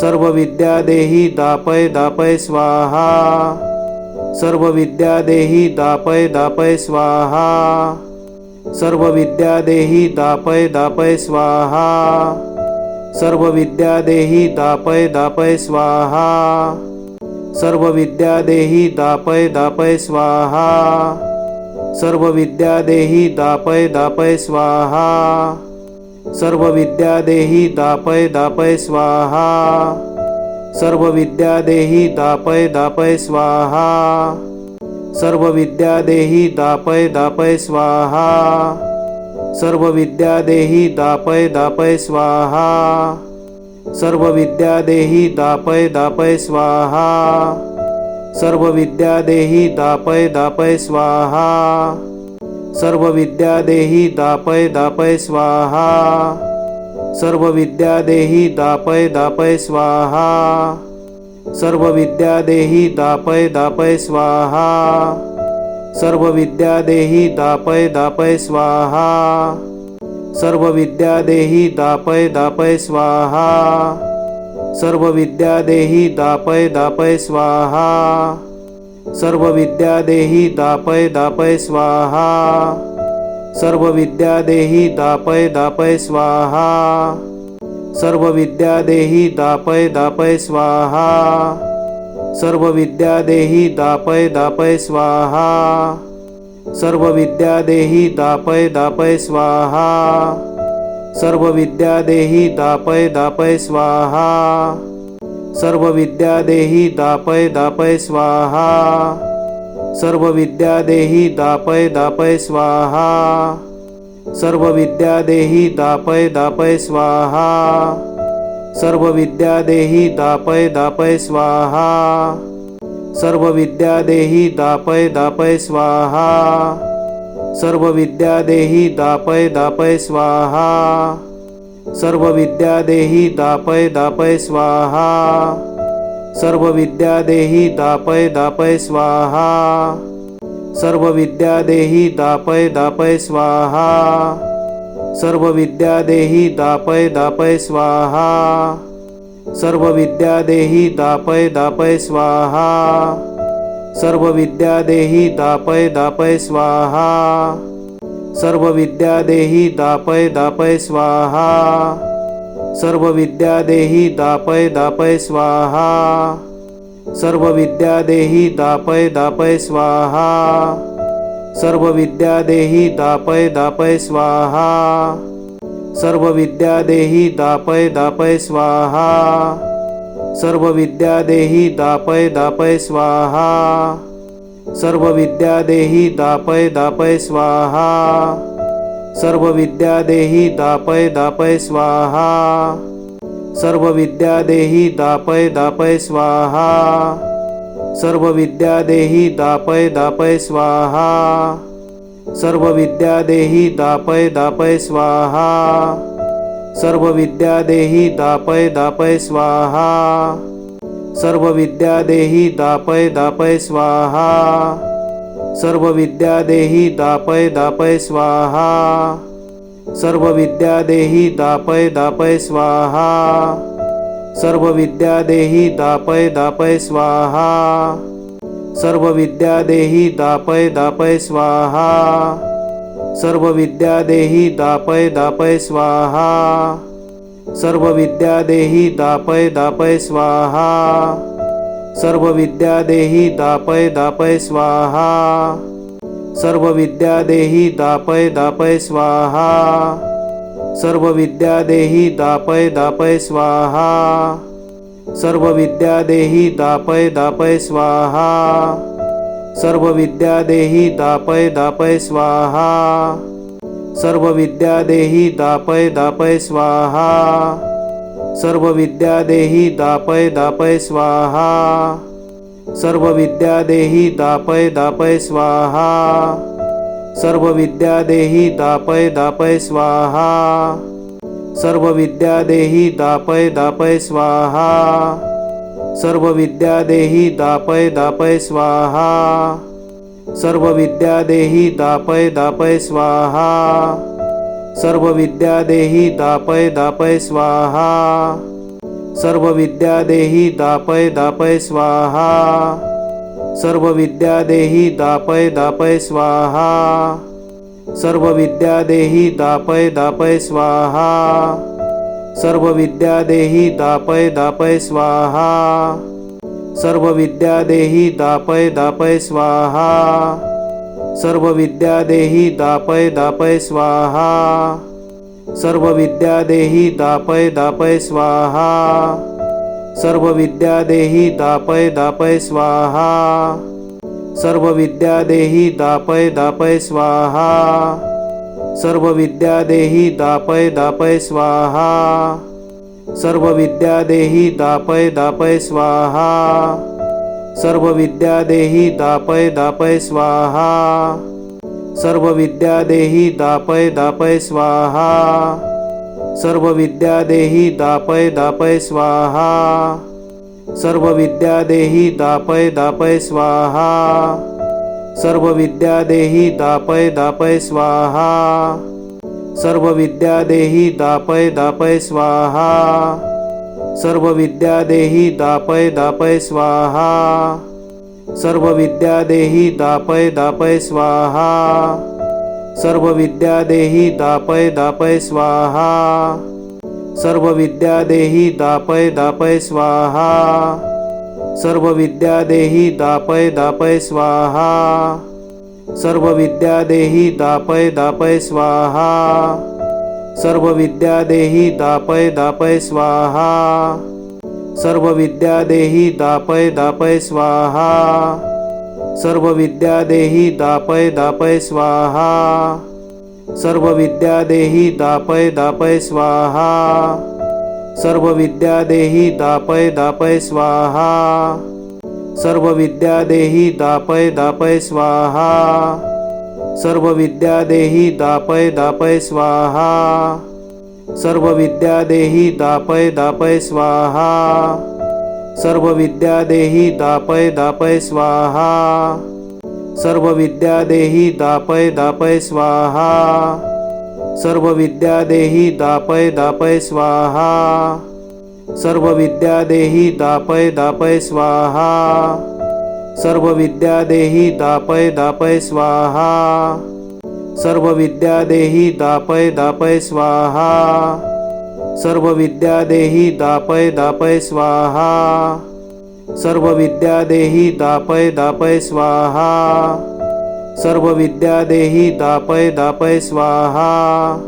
सर्व विद्या देही दापय दापय स्वाहा. सर्व विद्या देही दापय दापय स्वाहा. सर्व विद्या देही दापय दापय स्वाहा. सर्व विद्या देही दापय दापय स्वाहा. सर्व विद्या देही दापय दापय स्वाहा. सर्व विद्या देही दापय दापय स्वाहा. सर्व विद्या देही दापय दापय स्वाहा. सर्व विद्या देही दापय दापय स्वाहा. सर्व विद्या देही दापय दापय स्वाहा. सर्व विद्या देही दापय दापय स्वाहा. सर्व विद्या देही दापय दापय स्वाहा. सर्व विद्या देही दापय दापय स्वाहा. सर्व विद्या देही दापय दापय स्वाहा. सर्व विद्या देही दापय दापय स्वाहा. सर्व विद्या देही दापय दापय स्वाहा. सर्व विद्या देही दापय दापय स्वाहा. सर्व विद्या देही दापय दापय स्वाहा. सर्व विद्या देही दापय दापय स्वाहा. सर्व विद्या देही दापय दापय स्वाहा. सर्व विद्या देही दापय दापय स्वाहा. सर्व विद्या देही दापय दापय स्वाहा. सर्व विद्या देही दापय दापय स्वाहा. सर्व विद्या देही दापय दापय स्वाहा. सर्व विद्या देही दापय दापय स्वाहा. सर्व विद्या देही दापय दापय स्वाहा. सर्व विद्या देही दापय दापय स्वाहा. सर्व विद्या देही दापय दापय स्वाहा. सर्व विद्या देही दापय दापय स्वाहा. सर्व विद्या देही दापय दापय स्वाहा. सर्व विद्या देही दापय दापय स्वाहा. सर्व विद्या देही दापय दापय स्वाहा. सर्व विद्या देही दापय दापय स्वाहा. सर्व विद्या देही दापय दापय स्वाहा. सर्व विद्या देही दापय दापय स्वाहा. सर्व विद्या देही दापय दापय स्वाहा. सर्व विद्या देही दापय दापय स्वाहा. सर्व विद्या देही दापय दापय स्वाहा. सर्व विद्या देही दापय दापय स्वाहा. सर्व विद्या देही दापय दापय स्वाहा. सर्व विद्या देही दापय दापय स्वाहा. सर्व विद्या देही दापय दापय स्वाहा. सर्व विद्या देही दापय दापय स्वाहा. सर्व विद्या देही दापय दापय स्वाहा. सर्व विद्या देही दापय दापय स्वाहा. सर्व विद्या देही दापय दापय स्वाहा. सर्व विद्या देही दापय दापय स्वाहा. सर्व विद्या देही दापय दापय स्वाहा. सर्व विद्या देही दापय दापय स्वाहा. सर्व विद्या देही दापय दापय स्वाहा. सर्व विद्या देही दापय दापय स्वाहा. सर्व विद्या देही दापय दापय स्वाहा. सर्व विद्या देही दापय दापय स्वाहा. सर्व विद्या देही दापय दापय स्वाहा. सर्व विद्या देही दापय दापय स्वाहा. सर्व विद्या देही दापय दापय स्वाहा. सर्व विद्या देही दापय दापय स्वाहा. सर्व विद्या देही दापय दापय स्वाहा. सर्व विद्या देही दापय दापय स्वाहा. सर्व विद्या देही दापय दापय स्वाहा. सर्व विद्या देही दापय दापय स्वाहा. सर्व विद्या देही दापय दापय स्वाहा. सर्व विद्या देही दापय दापय स्वाहा. सर्व विद्या देही दापय दापय स्वाहा. सर्व विद्या देही दापय दापय स्वाहा. सर्व विद्या देही दापय दापय स्वाहा. सर्व विद्या देही दापय दापय स्वाहा. सर्व विद्या देही दापय दापय स्वाहा. सर्व विद्या देही दापय दापय स्वाहा. सर्व विद्या देही दापय दापय स्वाहा. सर्व विद्या देही दापय दापय स्वाहा. सर्व विद्या देही दापय दापय स्वाहा. सर्व विद्या देही दापय दापय स्वाहा. सर्व विद्या देही दापय दापय स्वाहा. सर्व विद्या देही दापय दापय स्वाहा. सर्व विद्या देही दापय दापय स्वाहा. सर्व विद्या देही दापय दापय स्वाहा. सर्व विद्या देही दापय दापय स्वाहा. सर्व विद्या देही दापय दापय स्वाहा. सर्व विद्या देही दापय दापय स्वाहा. सर्व विद्या देही दापय दापय स्वाहा. सर्व विद्या देही दापय दापय स्वाहा. सर्व विद्या देही दापय दापय स्वाहा. सर्व विद्या देही दापय दापय स्वाहा. सर्व विद्या देही दापय दापय स्वाहा. सर्व विद्या देही दापय दापय स्वाहा. सर्व विद्या देही दापय दापय स्वाहा. सर्व विद्या देही दापय दापय स्वाहा. सर्व विद्या देही दापय दापय स्वाहा. सर्व विद्या देही दापय दापय स्वाहा. सर्व विद्या देही दापय दापय स्वाहा. सर्व विद्या देही दापय दापय स्वाहा. सर्व विद्या देही दापय दापय स्वाहा. सर्व विद्या देही दापय दापय स्वाहा. सर्व विद्या देही दापय दापय स्वाहा. सर्व विद्या देही दापय दापय स्वाहा. सर्व विद्या देही दापय दापय स्वाहा. सर्व विद्या देही दापय दापय स्वाहा. सर्व विद्या देही दापय दापय स्वाहा. सर्व विद्या देही दापय दापय स्वाहा. सर्व विद्या देही दापय दापय स्वाहा. सर्व विद्या देही दापय दापय स्वाहा. सर्व विद्या देही दापय दापय स्वाहा. सर्व विद्या देही दापय दापय स्वाहा. सर्व विद्या देही दापय दापय स्वाहा. सर्व विद्या देही दापय दापय स्वाहा. सर्व विद्या देही दापय दापय स्वाहा. सर्व विद्या देही दापय दापय स्वाहा. सर्व विद्या देही दापय दापय स्वाहा.